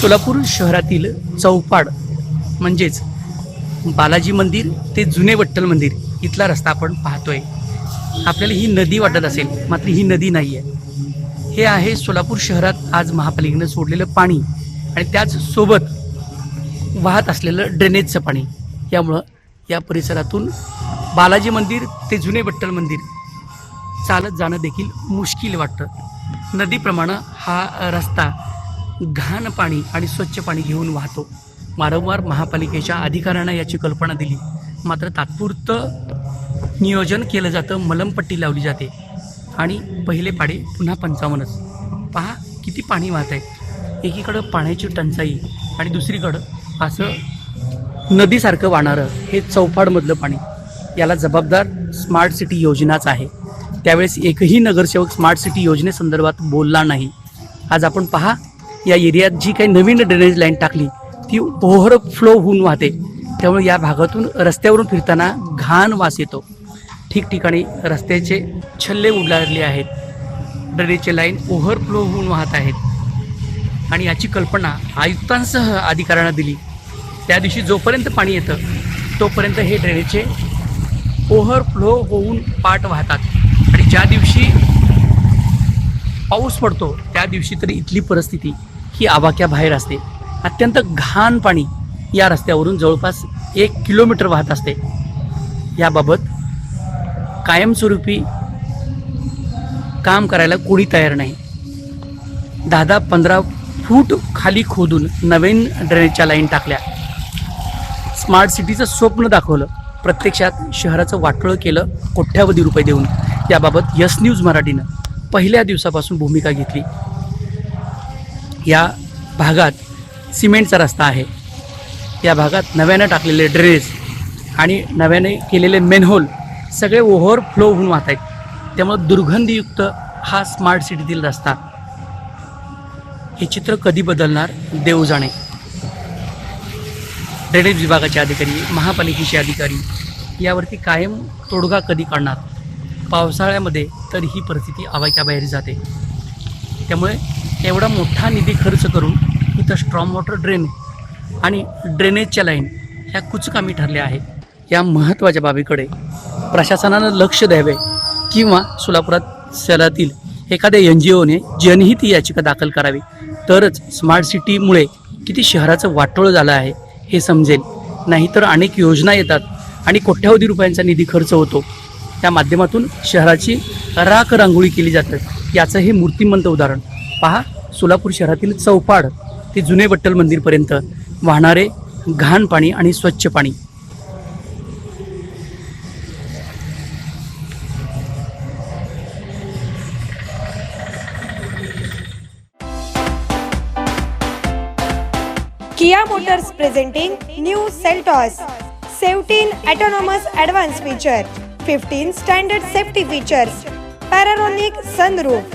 सोलापूर शहरातील चौपाड म्हणजेच बालाजी मंदिर ते जुने वट्टल मंदिर इथला रस्ता आपण पाहतोय. आपल्याला ही नदी वाटत असेल मात्र ही नदी नाही आहे हे आहे सोलापूर शहरात आज महापालिकेनं सोडलेलं पाणी आणि त्याच सोबत वाहत असलेलं ड्रेनेजचं पाणी. यामुळं या परिसरातून बालाजी मंदिर ते जुने वट्टल मंदिर चालत जाणं देखील मुश्किल वाटतं. नदीप्रमाणे हा रस्ता घाण पाणी आणि स्वच्छ पाणी घेऊन वाहतो. वारंवार महापालिकेच्या अधिकाऱ्यांना याची कल्पना दिली. मात्र तात्पुरतं नियोजन केलं जातं मलमपट्टी लावली जाते. आणि पहिले पाडे पुन्हा पंचावन्नच. पहा किती पाणी वाहत आहे. एकीकडं पाण्याची टंचाई आणि दुसरीकडं असं नदीसारखं वाहणारं हे चौफाडमधलं पाणी. याला जबाबदार स्मार्ट सिटी योजनाच आहे. त्यावेळेस एकही नगरसेवक स्मार्ट सिटी योजनेसंदर्भात बोलला नाही. आज आपण पहा या एरियात जी काही नवीन ड्रेनेज लाईन टाकली ती ओव्हरफ्लो होऊन वाहते. त्यामुळे या भागातून रस्त्यावरून फिरताना घाण वास येतो. ठिकठिकाणी रस्त्याचे छल्ले उडारले आहेत. ड्रेनेजचे लाईन ओव्हरफ्लो होऊन वाहत आहेत. आणि याची कल्पना आयुक्तांसह अधिकाऱ्यांना दिली. त्या दिवशी जोपर्यंत पाणी येतं तोपर्यंत हे ड्रेनेजचे ओव्हरफ्लो होऊन पाट वाहतात. आणि ज्या दिवशी पाऊस पडतो त्या दिवशी तरी इथली परिस्थिती ही आवाक्या बाहेर असते. अत्यंत घाण पाणी या रस्त्यावरून जवळपास एक किलोमीटर वाहत असते. याबाबत कायमस्वरूपी काम करायला कोणी तयार नाही. दहा दहा पंधरा फूट खाली खोदून नवीन ड्रेनेजच्या लाईन टाकल्या. स्मार्ट सिटीचं स्वप्न दाखवलं. प्रत्यक्षात शहराचं वाटोळं केलं कोट्यावधी रुपये देऊन. याबाबत यस न्यूज मराठीनं पहिल्या दिवसापासून भूमिका घेतली. या भागात सिमेंटचा रस्ता आहे. या भागात नव्यानं टाकलेले ड्रेनेज आणि नव्याने केलेले मेनहोल सगळे ओव्हरफ्लो होऊन वाहत आहेत. त्यामुळं दुर्गंधीयुक्त हा स्मार्ट सिटीतील रस्ता. हे चित्र कधी बदलणार? देव जाणे. ड्रेनेज विभागाचे अधिकारी महापालिकेचे अधिकारी यावरती कायम तोडगा कधी काढणार? पावसाळ्यामध्ये तर ही परिस्थिती आवाक्याबाहेर जाते. त्यामुळे एवढा मोठा निधी खर्च करून इथं स्ट्रॉंग वॉटर ड्रेन आणि ड्रेनेजच्या लाईन ह्या कुचकामी ठरल्या आहेत. या महत्त्वाच्या बाबीकडे प्रशासनानं लक्ष द्यावे किंवा सोलापुरात शहरातील एखाद्या एन जी ओने जनहित याचिका दाखल करावी. तरच स्मार्ट सिटीमुळे किती शहराचं वाटोळं झालं आहे हे समजेल. नाहीतर अनेक योजना येतात आणि कोट्यावधी रुपयांचा निधी खर्च होतो. त्या माध्यमातून शहराची राख रांगोळी केली जातं. याचं हे मूर्तिमंत उदाहरण. पहा सोलापूर शहरातील चौपाड ते जुने बट्टल मंदिरपर्यंत वाहणारे घाण पाणी आणि स्वच्छ पाणी. Kia Motors presenting new Seltos seventeen autonomous advance feature fifteen standard safety features panoramic sunroof